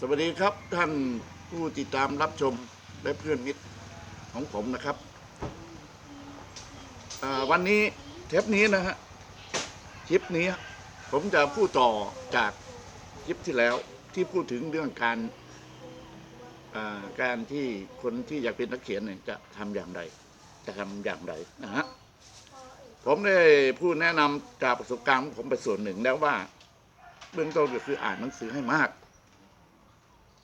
สวัสดีครับท่านผู้ติดตามรับชมและเพื่อนมิตรของผมนะครับวันนี้เทปนี้นะฮะคลิปนี้ผมจะพูดต่อจากคลิปที่แล้วที่พูดถึงเรื่องการการที่คนที่อยากเป็นนักเขียนเนี่ยจะทำอย่างไร จะทำอย่างไรนะฮะผมได้พูดแนะนำจากประสบการณ์ของผมไปส่วนหนึ่งแล้วว่า เบื้องต้นก็คืออ่านหนังสือให้มาก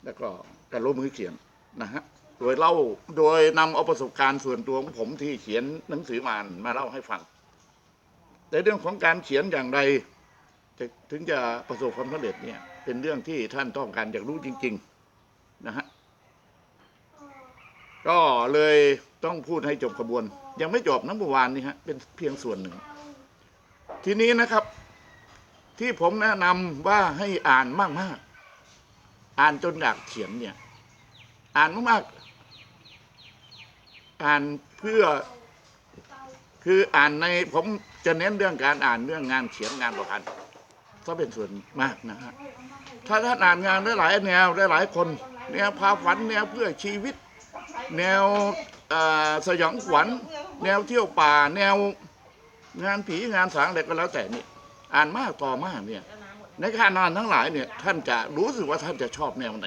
แล้วก็การลงมือเขียนนะฮะโดยเล่าโดยนำเอาประสบการณ์ส่วนตัวของผมที่เขียนหนังสือมามาเล่าให้ฟังในเรื่องของการเขียนอย่างไรจะถึงจะประสบความสำเร็จเนี่ยเป็นเรื่องที่ท่านต้องการอยากรู้จริง ๆนะฮะก็เลยต้องพูดให้จบขบวน ยังไม่จบนะเมื่อวานนี้ฮะเป็นเพียงส่วนหนึ่ง ทีนี้นะครับ ที่ผมแนะนำว่าให้อ่านมากๆ อ่านจนอยากเขียนเนี่ย อ่านมากๆอ่านเพื่อ คืออ่านในผมจะเน้นเรื่องการอ่านเรื่องงานเขียนงานประพันธ์ก็เป็นส่วนมากนะฮะถ้าท่านอ่านงานได้หลายแนวได้หลายคนแนวพาฝันแนวเพื่อชีวิต แนวสยองขวัญแนวเที่ยวป่า แนวงานผีงานสางอะไรก็แล้วแต่นี่ อ่านมากต่อมากเนี่ย ในการอ่านทั้งหลายเนี่ยท่านจะรู้สึกว่าท่านจะชอบแนวไหน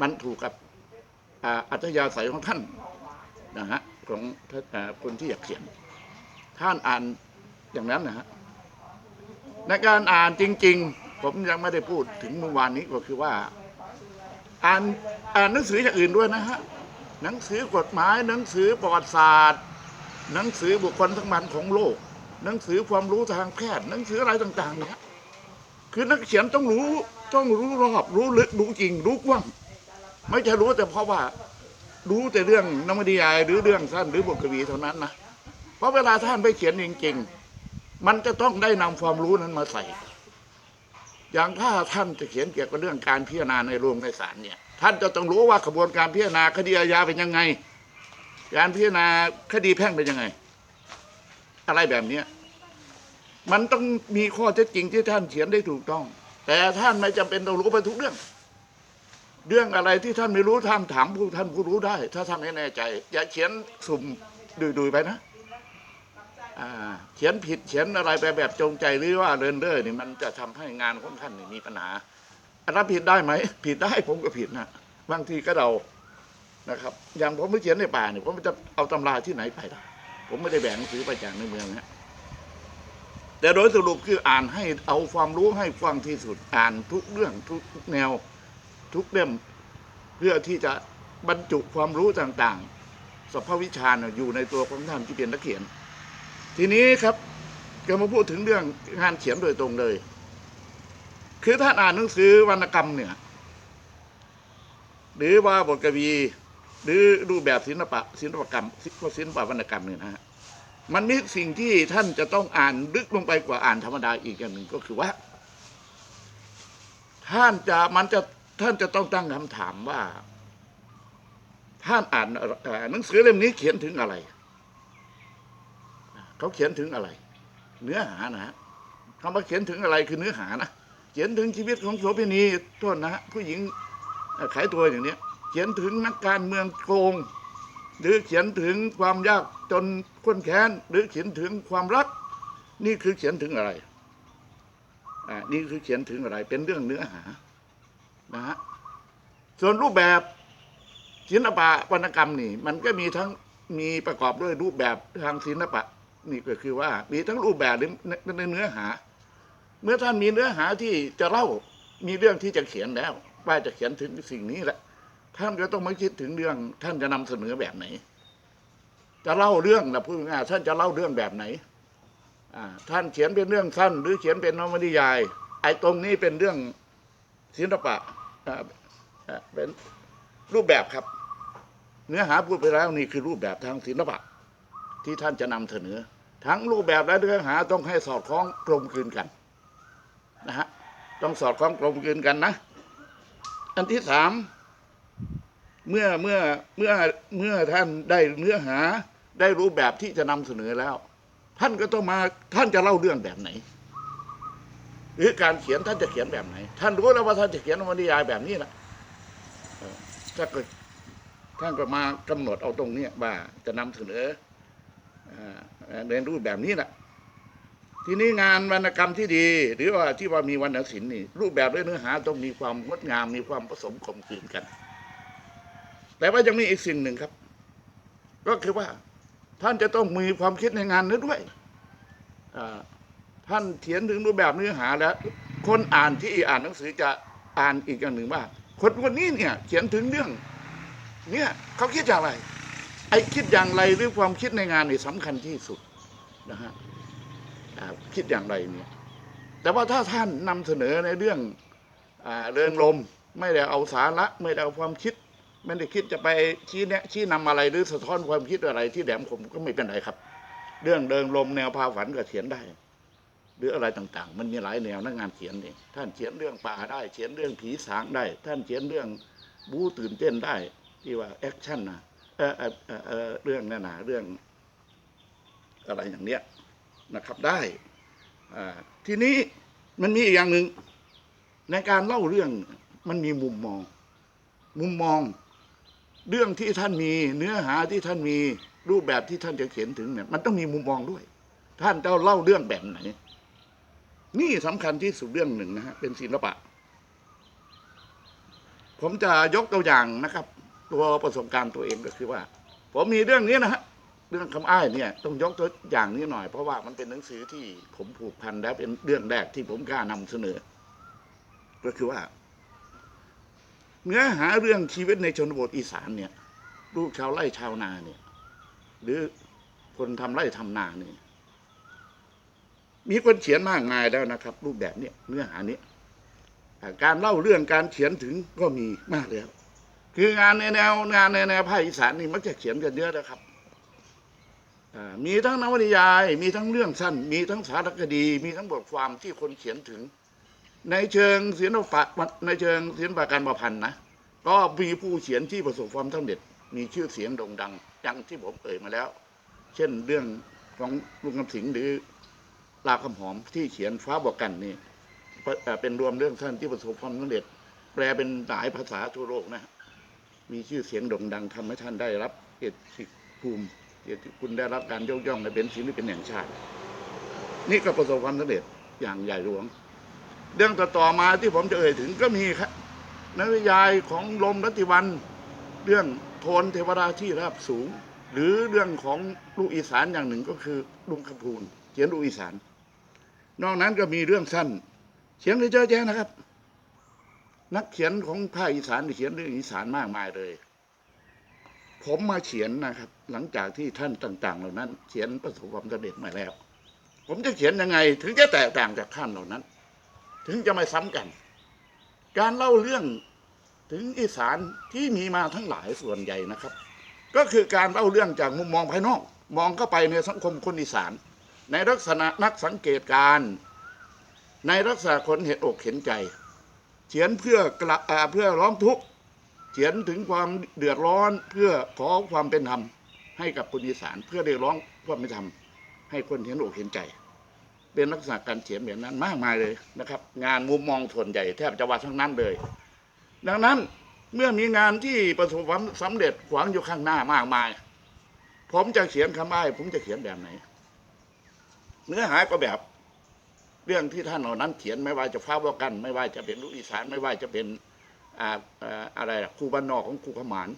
มันถูกกับอ่าอัธยาศัยของท่านนะฮะของอคนที่อยากเขียน ท่านอ่านอย่างนั้นนะฮะในการอ่านจริง ๆ ผมยังไม่ได้พูดถึงเมื่อวานนี้ก็คือว่า อ่านอ่านหนังสืออย่างอื่นด้วยนะฮะหนังสือกฎหมายหนังสือประวัติศาสตร์ หนังสือบุคคลทั้งมันของโลก หนังสือความรู้ทางแพทย์ หนังสืออะไรต่างๆนี่ย คือนักเขียนต้องรู้ต้องรู้รอบรู้ลึกรู้จริง รู้กว้างไม่ใช่รู้แต่เพราะว่า รู้แต่เรื่องนวนิยาย หรือเรื่องสั้นหรือบทกวีเท่านั้นนะเพราะเวลาท่านไปเขียนจริงๆ มันจะต้องได้นำความรู้นั้นมาใส่ อย่างถ้าท่านจะเขียนเกี่ยวกับเรื่องการพิจารณาในโรงในศาลเนี่ย ท่านจะต้องรู้ว่ากระบวนการพิจารณาคดีอาญาเป็นยังไง การพิจารณาคดีแพ่งเป็นยังไง อะไรแบบเนี้ย มันต้องมีข้อเท็จจริงที่ท่านเขียนได้ถูกต้อง แต่ท่านไม่จำเป็นต้องรู้ไปทุกเรื่อง เรื่องอะไรที่ท่านไม่รู้ท่านถามผู้ท่านผู้รู้ได้ ถ้าท่านไม่แน่ใจ อย่าเขียนสุ่มดุยๆไปนะเขียนผิดเขียนอะไรไปแบบจงใจหรือว่าเรินเร่อนี่มันจะทำให้งานของท่านมีปัญหารับผิดได้ไหมผิดได้ผมก็ผิดนะบางทีก็เรานะครับ อย่างผมไปเขียนในป่าเนี่ยผมจะเอาตำราที่ไหนไปล่ะผมไม่ได้แบ่งหนังสือไปจากในเมืองนะ แต่โดยสรุปคืออ่านให้เอาความรู้ให้ฟังที่สุดอ่านทุกเรื่องทุกแนวทุกเล่มเพื่อที่จะบรรจุความรู้ต่างๆสภาวิชาอยู่ในตัวของท่านที่เป็นนักเขียน ทีนี้ครับก็มาพูดถึงเรื่องงานเขียนโดยตรงเลย คือท่านอ่านหนังสือวรรณกรรมเนี่ยหรือว่าบทกวี หรือรูปแบบศิลปะศิลปกรรมศิลปะวรรณกรรมเนี่ยนะฮะ มันมีสิ่งที่ท่านจะต้องอ่านลึกลงไปกว่าอ่านธรรมดาอีกอย่างหนึ่งก็คือว่า ท่านจะมันจะท่านจะต้องตั้งคำถามว่า ท่านอ่านหนังสือเล่มนี้เขียนถึงอะไร เขาเขียนถึงอะไร เนื้อหานะคำว่าเขียนถึงอะไรคือเนื้อหานะเขียนถึงชีวิตของโสเภณีโทษนะฮะผู้หญิงขายตัวอย่างเนี้ย เขียนถึงนักการเมืองโกง หรือเขียนถึงความยากจนข้นแค้น หรือเขียนถึงความรัก นี่คือเขียนถึงอะไรอ่านี่คือเขียนถึงอะไร เป็นเรื่องเนื้อหานะฮะส่วนรูปแบบศิลปะวรรณกรรมนี่ มันก็มีทั้งมีประกอบด้วยรูปแบบทางศิลปะ นี่ก็คือว่า มีทั้งรูปแบบในเนื้อหา เมื่อท่านมีเนื้อหาที่จะเล่ามีเรื่องที่จะเขียนแล้ว ว่าจะเขียนถึงสิ่งนี้แหละ ท่านก็ต้องมาคิดถึงเรื่อง ท่านจะนำเสนอแบบไหน จะเล่าเรื่องนะพูดง่ายท่านจะเล่าเรื่องแบบไหนท่านเขียนเป็นเรื่องสั้น หรือเขียนเป็นนวนิยาย ไอ้ตรงนี้เป็นเรื่องศิลปะเป็นรูปแบบครับ เนื้อหาพูดไปแล้วนี่คือรูปแบบทางศิลปะ ที่ท่านจะนำเสนอ ทั้งรูปแบบและเนื้อหาต้องให้สอดคล้องกลมกลืนกันนะฮะต้องสอดคล้องกลมกลืนกันนะ อันที่สาม เมื่อเมื่อเมื่อเมื่อท่านได้เนื้อหาได้รูปแบบที่จะนำเสนอแล้ว ท่านก็ต้องมาท่านจะเล่าเรื่องแบบไหน หรือการเขียนท่านจะเขียนแบบไหน ท่านรู้แล้วว่าท่านจะเขียนนวนิยายแบบนี้แหละถ้าเกิดท่านก็มากำหนดเอาตรงเนี้ว่าจะนำเสนออ่าในรูปแบบนี้แหละทีนี้งานวรรณกรรมที่ดี หรือว่าที่ว่ามีวรรณศิลป์นี่รูปแบบและเนื้อหาต้องมีความงดงามมีความผสมกลมกลืนกัน แต่ว่ายังมีอีกสิ่งหนึ่งครับ ก็คือว่าท่านจะต้องมีความคิดในงานนั้นด้วยอ่าท่านเขียนถึงรูปแบบเนื้อหาแล้ว คนอ่านที่อ่านหนังสือจะอ่านอีกอย่างหนึ่งว่า คนคนนี้เนี่ยเขียนถึงเรื่อง เนี่ยเขาคิดอย่างไร ไอ้คิดอย่างไรหรือความคิดในงานนี่สำคัญที่สุดนะฮะคิดอย่างไรเนี่ยแต่ว่าถ้าท่านนำเสนอในเรื่องอเรื่องลม ไม่ได้เอาสาระไม่ได้เอาความคิด ไม่ได้คิดจะไปชี้แนะชี้นำอะไรหรือสะท้อนความคิดอะไรที่แหลมคมก็ไม่เป็นไรครับ เรื่องเดินลมแนวพาฝันก็เขียนได้ หรืออะไรต่างๆ มันมีหลายแนวนักงานเขียนเองท่านเขียนเรื่องป่าได้ เขียนเรื่องผีสางได้ ท่านเขียนเรื่องบู๊ตื่นเต้นได้ที่ว่าแอคชั่นนะเออเออเออเรื่องนั่นนะเรื่อง อะไรอย่างเนี้ยนะครับได้ทีนี้มันมีอีกอย่างหนึ่งในการเล่าเรื่องมันมีมุมมอง มุมมอง เรื่องที่ท่านมีเนื้อหาที่ท่านมีรูปแบบที่ท่านจะเขียนถึงเนี่ยมันต้องมีมุมมองด้วย ท่านจะเล่าเรื่องแบบไหน นี่สำคัญที่สุดเรื่องหนึ่งนะฮะเป็นศิลปะ ผมจะยกตัวอย่างนะครับ ตัวประสบการณ์ตัวเองก็คือว่า ผมมีเรื่องนี้นะฮะเรื่องคำอ้ายเนี่ยต้องยกตัวอย่างนี้หน่อย เพราะว่ามันเป็นหนังสือที่ผมผูกพันและเป็นเรื่องแรกที่ผมกล้านำเสนอ ก็คือว่า เนื้อหาเรื่องชีวิตในชนบทอีสานเนี่ย ลูกชาวไร่ชาวนาเนี่ย หรือคนทำไร่ทำนาเนี่ย มีคนเขียนมากมายแล้วนะครับ รูปแบบเนี้ยเนื้อหาเนี้ยการเล่าเรื่องการเขียนถึงก็มีมากแล้ว คืองานในแนวงานในแนวภาคอีสานนี่มักจะเขียนกันเยอะนะครับมีทั้งนวนิยาย มีทั้งเรื่องสั้น มีทั้งสารคดี มีทั้งบทความที่คนเขียนถึง ในเชิงศิลปะในเชิงศิลปะการประพันธ์นะก็มีผู้เขียนที่ประสบความสำเร็จมีชื่อเสียงโด่งดังอย่างที่ผมเอ่ยมาแล้ว เช่นเรื่องของลุงคำสิงหรือลาคำหอมที่เขียนฟ้าบอกกันนี่เป็นรวมเรื่องสั้นที่ประสบความสำเร็จ แปลเป็นหลายภาษาทั่วโลกนะ มีชื่อเสียงโด่งดังทำให้ท่านได้รับเกียรติภูมิเกียรติคุณได้รับการยกย่องในเป็นศิลปินแห่งชาติ นี่ก็ประสบความสำเร็จอย่างใหญ่หลวง เรื่องต่อๆมาที่ผมจะเอ่ยถึงก็มีครับนวิยายของลมรัติวัน เรื่องโทนเทวดาที่ราบสูง หรือเรื่องของลูกอีสานอย่างหนึ่งก็คือลุงคำพูนเขียนลูกอีสาน นอกนั้นก็มีเรื่องสั้นเขียนได้เยอะแยะนะครับ นักเขียนของภาคอีสานเขียนเรื่องอีสานมากมายเลย ผมมาเขียนนะครับ หลังจากที่ท่านต่าง ๆ เหล่านั้น เขียนประสบความสำเร็จมาแล้ว ผมจะเขียนยังไงถึงจะแตกต่างจากท่านเหล่านั้น ถึงจะไม่ซ้ำกัน การเล่าเรื่องถึงอีสานที่มีมาทั้งหลายส่วนใหญ่นะครับ ก็คือการเล่าเรื่องจากมุมมองภายนอก มองเข้าไปในสังคมคนอีสาน ในลักษณะนักสังเกตการในลักษณะคนเห็นอกเห็นใจเขียนเพื่อกระเพื่อร้องทุกข์เขียนถึงความเดือดร้อนเพื่อขอความเป็นธรรมให้กับคนอีสานเพื่อเรียกร้องความเป็นธรรมให้คนเห็นอกเห็นใจ เป็นลักษณะการเขียนแบบนั้นมากมายเลยนะครับ งานมุมมองส่วนใหญ่แทบจะว่าทั้งนั้นเลย ดังนั้นเมื่อมีงานที่ประสบความสำเร็จขวางอยู่ข้างหน้ามากมาย ผมจะเขียนคำอ้ายผมจะเขียนแบบไหน เนื้อหาก็แบบเรื่องที่ท่านเหล่านั้นเขียนไม่ว่าจะฟ้าว่ากัน ไม่ว่าจะเป็นลูกอีสานไม่ว่าจะเป็นอ่าอ่าอะไรครูบ้านนอกของครูขมาน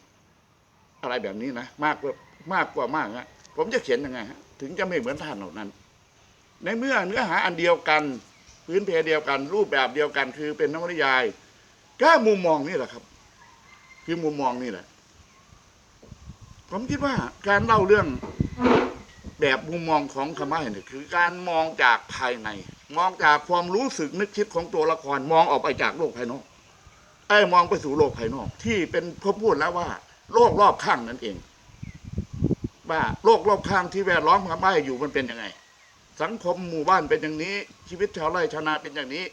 อะไรแบบนี้นะ มากกว่ามากกว่ามากฮะผมจะเขียนยังไงฮะถึงจะไม่เหมือนท่านเหล่านั้น ในเมื่อเนื้อหาอันเดียวกัน พื้นเพเดียวกัน รูปแบบเดียวกัน คือเป็นนวนิยายก็มุมมองนี่แหละครับ คือมุมมองนี่แหละ ผมคิดว่าการเล่าเรื่องแบบมุมมองของคำว่าเนี่ยคือการมองจากภายใน มองจากความรู้สึกนึกคิดของตัวละครมองออกไปจากโลกภายนอกไอ้มองไปสู่โลกภายนอก ที่เป็นพพูดแล้วว่า โลกรอบข้างนั่นเอง ว่าโลกรอบข้างที่แวดล้อมคำว่าอยู่มันเป็นยังไง สังคมหมู่บ้านเป็นอย่างนี้ ชีวิตชาวไร่ชาวนาเป็นอย่างนี้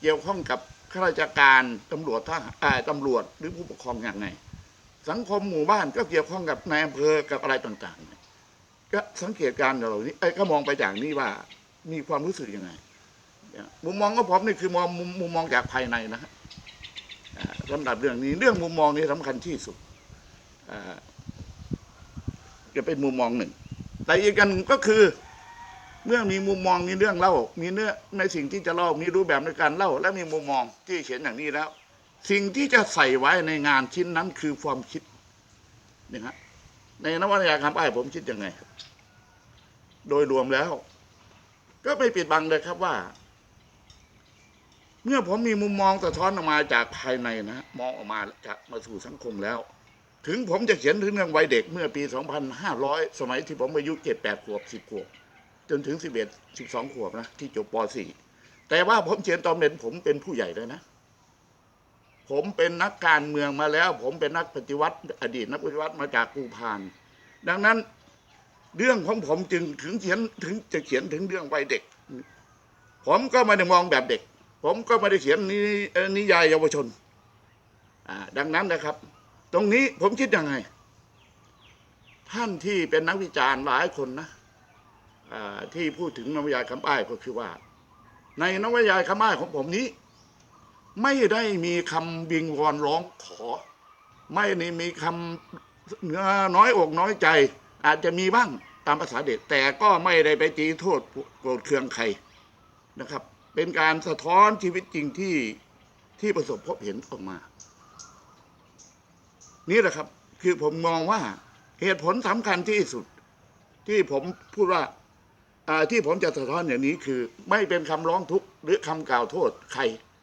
เกี่ยวข้องกับข้าราชการตำรวจทหารอ่าตำรวจหรือผู้ปกครองอย่างไง สังคมหมู่บ้านก็เกี่ยวข้องกับนายอำเภอกับอะไรต่างๆ ก็สังเกตการณ์เหล่านี้เอ้ก็มองไปอย่างนี้ว่ามีความรู้สึกยังไงมุมมองของผมนี่คือมองมุมมองจากภายในนะฮะอ่าสำหรับเรื่องนี้เรื่องมุมมองนี้สำคัญที่สุดจะเป็นมุมมองหนึ่งแต่อีกอันหนึ่งก็คือ เมื่อมีมุมมองมีเรื่องเล่า มีเนื้อในสิ่งที่จะเล่ามีรูปแบบในการเล่า และมีมุมมองที่เขียนอย่างนี้แล้ว สิ่งที่จะใส่ไว้ในงานชิ้นนั้นคือความคิดนี่ฮะในนวนิยายคำอ้ผมคิดยังไง โดยรวมแล้ว ก็ไม่ปิดบังเลยครับว่า เมื่อผมมีมุมมองสะท้อนออกมาจากภายในนะมองออกมาจากมาสู่สังคมแล้ว ถึงผมจะเขียนถึงเรื่องวัยเด็กเมื่อปี 2500 สมัยที่ผมอายุ7 8ขวบ10ขวบ จนถึง11 12ขวบนะที่จบป .4 แต่ว่าผมเขียนตอนเป็นผมเป็นผู้ใหญ่เลยนะ ผมเป็นนักการเมืองมาแล้ว ผมเป็นนักปฏิวัติ อดีตนักปฏิวัติมาจากกูพาน ดังนั้นเรื่องของผมจึงถึงเขียนถึงจะเขียนถึงเรื่องวัยเด็ก ผมก็ไม่ได้มองแบบเด็ก ผมก็ไม่ได้เขียนนินยายเยาวชนดังนั้นนะครับ ตรงนี้ผมคิดยังไง ท่านที่เป็นนักวิจารณ์หลายคนนะ ที่พูดถึงนวนิยายคำอ้ายก็คือว่า ในนวนิยายคำอ้ายของผมนี้ ไม่ได้มีคำวิงวอนร้องขอ ไม่ได้มีคำเนื้อน้อยอกน้อยใจ อาจจะมีบ้างตามภาษาเด็กแต่ก็ไม่ได้ไปตีโทษโกรธเคืองใครนะครับ เป็นการสะท้อนชีวิตจริงที่ที่ประสบพบเห็นออกมา นี่แหละครับ คือผมมองว่าเหตุผลสำคัญที่สุด ที่ผมพูดว่า ที่ผมจะสะท้อนอย่างนี้คือ ไม่เป็นคำร้องทุกข์หรือคำกล่าวโทษใคร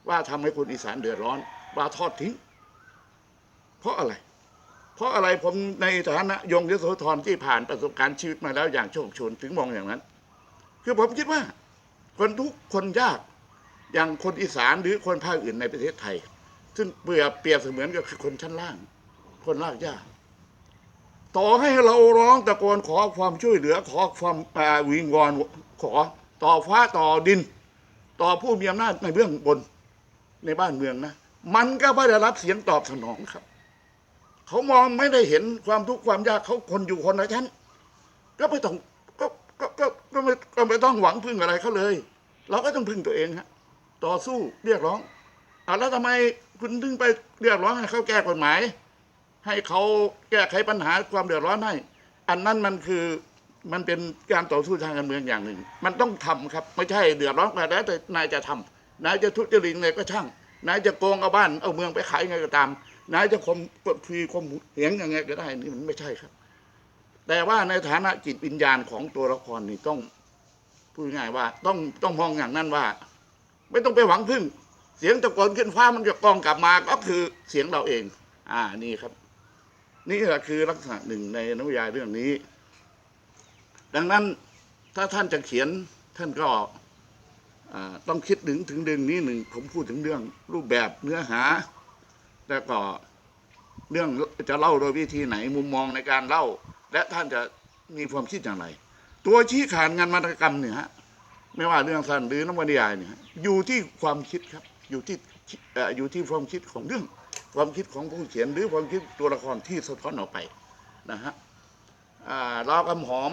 ว่าทำให้คนอีสานเดือดร้อนว่าทอดทิ้ง เพราะอะไร เพราะอะไรผมในฐานะยงยโสธรที่ผ่านประสบการณ์ชีวิตมาแล้วอย่างโชคชนถึงมองอย่างนั้น คือผมคิดว่า คนทุกคนยากอย่างคนอีสานหรือคนภาคอื่นในประเทศไทย ซึ่งเปรียบเปรียบเสมือนกับคือคนชั้นล่าง คนลากยาก ต่อให้เราร้องตะโกนขอความช่วยเหลือขอความวิงวอนขอต่อฟ้าต่อดิน ต่อผู้มีอำนาจในเบื้องบนในบ้านเมืองนะ มันก็ไม่ได้รับเสียงตอบสนองครับ เขามองไม่ได้เห็นความทุกข์ความยากเขาคนอยู่คนละชั้นก็ไม่ต้องก็ก็ก็ก็ไม่ก็ไม่ต้องหวังพึ่งอะไรเขาเลย เราก็ต้องพึ่งตัวเองฮะต่อสู้เรียกร้องอะแล้วทำไมคุณถึงไปเรียกร้องให้เขาแก้กฎหมาย ให้เขาแก้ไขปัญหาความเดือดร้อนให้อันนั้นมันคือมันเป็นการต่อสู้ทางการเมืองอย่างหนึ่ง มันต้องทำครับไม่ใช่เดือดร้อนมาแล้วแต่นายจะทำนายจะทุจริตไงก็ช่างนายจะโกงเอาบ้านเอาเมืองไปขายไงก็ตามนายจะคมกดฟีคมเหงยังไงก็ได้นี่มันไม่ใช่ครับ แต่ว่าในฐานะจิตวิญญาณของตัวละครนี่ต้องพูดง่ายว่า ต้องต้องมองอย่างนั้นว่า ไม่ต้องไปหวังพึ่ง เสียงตะโกนขึ้นฟ้ามันจะกองกลับมาก็คือเสียงเราเอง อ่านี่ครับ นี่แหละคือลักษณะหนึ่งในนวนิยายเรื่องนี้ ดังนั้นถ้าท่านจะเขียนท่านก็ต้องคิดถึงถึงเรื่องนี้หนึ่งผมพูดถึงเรื่องรูปแบบเนื้อหา แล้วก็เรื่องจะเล่าโดยวิธีไหนมุมมองในการเล่า และท่านจะมีความคิดอย่างไร ตัวชี้ขาดงานมรรกรรมเนี่ยฮะไม่ว่าเรื่องสั้นหรือนวนิยายเนี่ยอยู่ที่ความคิดครับอยู่ที่อยู่ที่ความคิดของเรื่อง ความคิดของผู้เขียนหรือความคิดตัวละครที่สะท้อนออกไปนะฮะอ่าเรากำหอม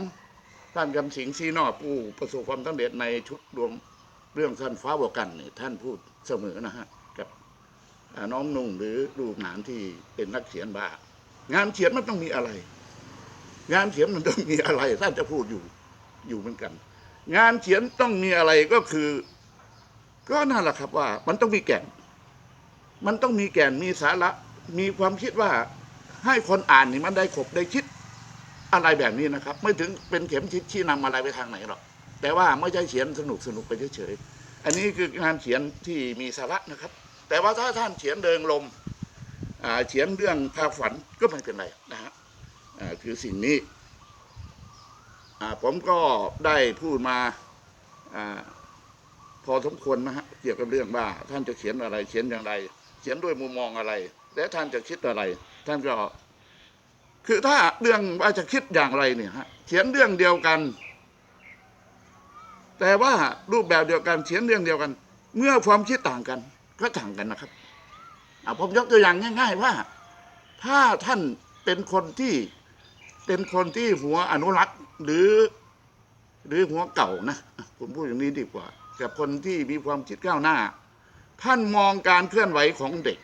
ท่านกำสิงซีนอผู้ประสบความสำเร็จในชุดรวมเรื่องสั้นฟ้าบวกันเนี่ยท่านพูดเสมอนะฮะกับน้องนุ่งหรือลูกหนานที่เป็นนักเขียนบ้างานเขียนมันต้องมีอะไร งานเขียนมันต้องมีอะไรท่านจะพูดอยู่อยู่เหมือนกัน งานเขียนต้องมีอะไรก็คือ ก็นั่นแหละครับว่ามันต้องมีแก่น มันต้องมีแก่นมีสาระ มีความคิดว่าให้คนอ่านนี่มันได้ขบได้คิดอะไรแบบนี้นะครับ ไม่ถึงเป็นเข็มทิศชี้นำอะไรไปทางไหนหรอก แต่ว่าไม่ใช่เขียนสนุกสนุกไปเฉยๆ อันนี้คืองานเขียนที่มีสาระนะครับ แต่ว่าถ้าท่านเขียนเดิงลมเขียนเรื่องภาพฝันก็ไม่เป็นไรนะฮะคือสิ่งนี้ผมก็ได้พูดมาอ่าพอสมควรนะฮะเกี่ยวกับเรื่องว่าท่านจะเขียนอะไรเขียนอย่างไร เขียนด้วยมุมมองอะไร และท่านจะคิดอะไร ท่านก็ คือถ้าเรื่องว่าจะคิดอย่างไรเนี่ยฮะเขียนเรื่องเดียวกัน แต่ว่ารูปแบบเดียวกันเขียนเรื่องเดียวกัน เมื่อความคิดต่างกัน ก็ต่างกันนะครับอะผมยกตัวอย่างง่าย ๆ ว่า ถ้าท่านเป็นคนที่เป็นคนที่หัวอนุรักษ์หรือ หรือหัวเก่านะผมพูดอย่างนี้ดีกว่ากับคนที่มีความคิดก้าวหน้า ท่านมองการเคลื่อนไหวของเด็ก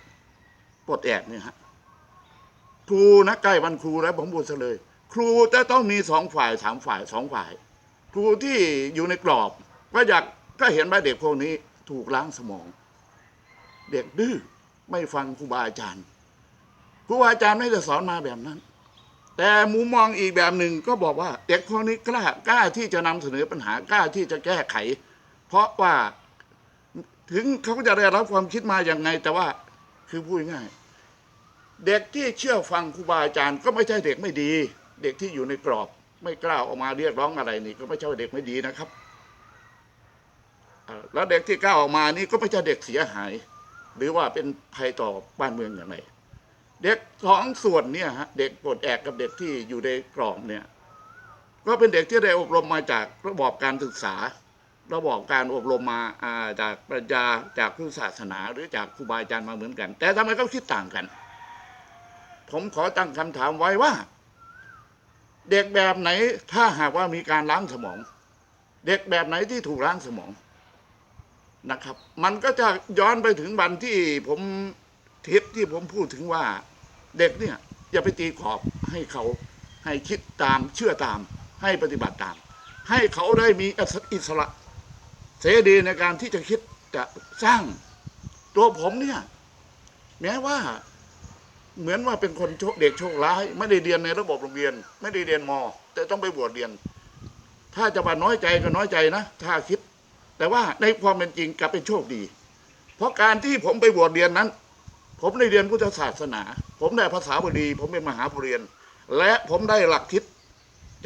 ปลดแอกเนี่ยฮะครูนะใกล้วันครูแล้วผมพูดเลย ครูจะต้องมีสองฝ่ายสามฝ่ายสองฝ่าย ครูที่อยู่ในกรอบ ก็อยากก็เห็นว่าเด็กพวกนี้ถูกล้างสมอง เด็กดื้อไม่ฟังครูบาอาจารย์ครูบาอาจารย์ไม่ได้สอนมาแบบนั้น แต่มุมมองอีกแบบหนึ่งก็บอกว่า เด็กพวกนี้กล้ากล้าที่จะนำเสนอปัญหากล้าที่จะแก้ไข เพราะว่า ถึงเขาจะได้รับความคิดมาอย่างไง แต่ว่าคือพูดง่ายเด็กที่เชื่อฟังครูบาอาจารย์ก็ไม่ใช่เด็กไม่ดี เด็กที่อยู่ในกรอบ ไม่กล้าออกมาเรียกร้องอะไรนี่ ก็ไม่ใช่เด็กไม่ดีนะครับแล้วเด็กที่กล้าออกมานี่ก็ไม่ใช่เด็กเสียหาย หรือว่าเป็นภัยต่อบ้านเมืองอย่างไรเด็กสองส่วนเนี่ยฮะเด็กปลดแอกกับเด็กที่อยู่ในกรอบเนี่ย ก็เป็นเด็กที่ได้อบรมมาจากระบอบการศึกษา ระบอบการอบรมมาจากปรัชญาจากพุทธศาสนา หรือจากครูบาอาจารย์มาเหมือนกัน แต่ทำไมเขาคิดต่างกัน ผมขอตั้งคำถามไว้ว่า เด็กแบบไหนถ้าหากว่ามีการล้างสมอง เด็กแบบไหนที่ถูกล้างสมองนะครับ มันก็จะย้อนไปถึงวันที่ผมเทปที่ผมพูดถึงว่าเด็กเนี่ยอย่าไปตีขอบให้เขาให้คิดตามเชื่อตามให้ปฏิบัติตาม ให้เขาได้มีอิสระ เสรีในการที่จะคิดจะสร้างตัวผมเนี่ยแม้ว่าเหมือนว่าเป็นคนโชคเด็กโชคร้าย ไม่ได้เรียนในระบบโรงเรียน ไม่ได้เรียนมแต่ต้องไปบวชเรียน ถ้าจะมาน้อยใจก็น้อยใจนะ ถ้าคิด แต่ว่าในความเป็นจริงกลับเป็นโชคดี เพราะการที่ผมไปบวชเรียนนั้น ผมได้เรียนพุทธศาสนา ผมได้ภาษาบาลีผมเป็นมหาปรริญญาและผมได้หลักคิด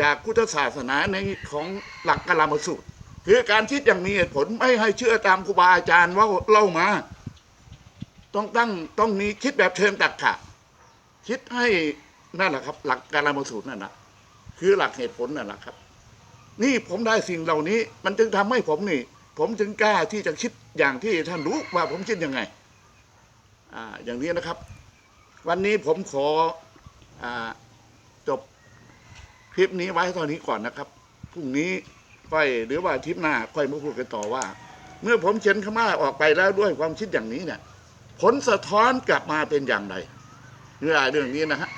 จากพุทธศาสนาในของหลักกลามสูตร คือการคิดอย่างมีเหตุผลไม่ให้เชื่อตามครูบาอาจารย์ว่าเล่ามา ต้องตั้งต้องมีคิดแบบเชิงตรรกะคิดให้นั่นแหละครับ หลักการละมสูตรนั่นแหละคือหลักเหตุผลนั่นแหละครับ นี่ผมได้สิ่งเหล่านี้ มันจึงทำให้ผมนี่ ผมจึงกล้าที่จะคิดอย่างที่ท่านรู้ว่าผมคิดยังไง อ่า อย่างนี้นะครับ วันนี้ผมขออ่าจบคลิปนี้ไว้เท่านี้ก่อนนะครับพรุ่งนี้ ค่อยหรือว่าทิพหน้าค่อยมาพูดกันต่อว่า เมื่อผมเขียนขม่าออกไปแล้วด้วยความคิดอย่างนี้เนี่ยผลสะท้อนกลับมาเป็นอย่างไรเรื่องเรื่องนี้นะฮะ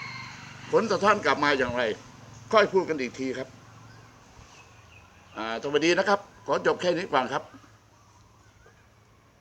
ผลสะท้อนกลับมาอย่างไร ค่อยพูดกันอีกทีครับอ่าสวัสดีนะครับ ขอจบแค่นี้ก่อนครับ